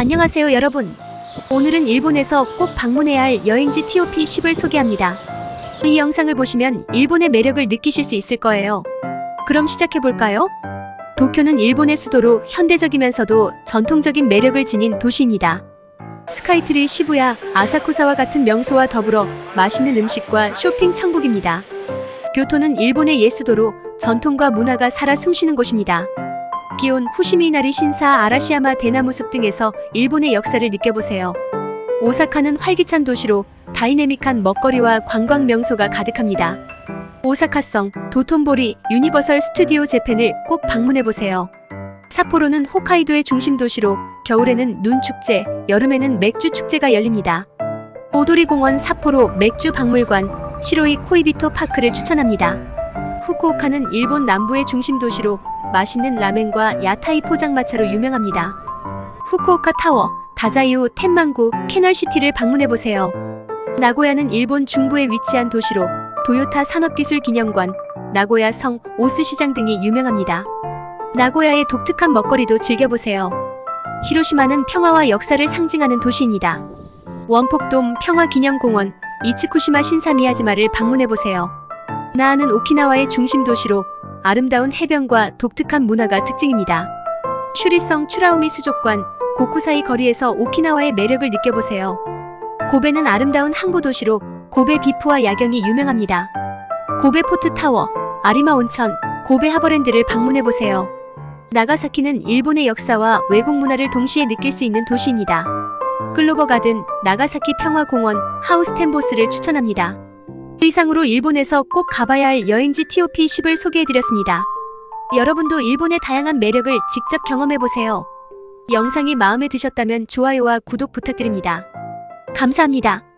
안녕하세요 여러분. 오늘은 일본에서 꼭 방문해야 할 여행지 TOP 10을 소개합니다. 이 영상을 보시면 일본의 매력을 느끼실 수 있을 거예요. 그럼 시작해볼까요? 도쿄는 일본의 수도로 현대적이면서도 전통적인 매력을 지닌 도시입니다. 스카이트리 시부야, 아사쿠사와 같은 명소와 더불어 맛있는 음식과 쇼핑 천국입니다. 교토는 일본의 예수도로 전통과 문화가 살아 숨쉬는 곳입니다. 기온 후시미나리 신사 아라시야마 대나무 숲 등에서 일본의 역사를 느껴보세요. 오사카는 활기찬 도시로 다이내믹한 먹거리와 관광 명소가 가득합니다. 오사카성, 도톤보리, 유니버설 스튜디오 재팬을 꼭 방문해보세요. 삿포로는 홋카이도의 중심 도시로 겨울에는 눈 축제, 여름에는 맥주 축제가 열립니다. 오도리 공원 삿포로 맥주 박물관, 시로이 코이비토 파크를 추천합니다. 후쿠오카는 일본 남부의 중심 도시로 맛있는 라멘과 야타이 포장마차로 유명합니다. 후쿠오카 타워, 다자이오, 텐만구, 캐널시티를 방문해보세요. 나고야는 일본 중부에 위치한 도시로 도요타 산업기술 기념관, 나고야 성, 오스시장 등이 유명합니다. 나고야의 독특한 먹거리도 즐겨보세요. 히로시마는 평화와 역사를 상징하는 도시입니다. 원폭돔 평화기념공원, 이츠쿠시마 신사미야지마를 방문해보세요. 나아는 오키나와의 중심 도시로 아름다운 해변과 독특한 문화가 특징입니다. 슈리성 추라우미 수족관, 고쿠사이 거리에서 오키나와의 매력을 느껴보세요. 고베는 아름다운 항구 도시로 고베 비프와 야경이 유명합니다. 고베 포트 타워, 아리마 온천, 고베 하버랜드를 방문해보세요. 나가사키는 일본의 역사와 외국 문화를 동시에 느낄 수 있는 도시입니다. 글로버 가든, 나가사키 평화공원, 하우스텐보스를 추천합니다. 이상으로 일본에서 꼭 가봐야 할 여행지 TOP 10을 소개해드렸습니다. 여러분도 일본의 다양한 매력을 직접 경험해보세요. 영상이 마음에 드셨다면 좋아요와 구독 부탁드립니다. 감사합니다.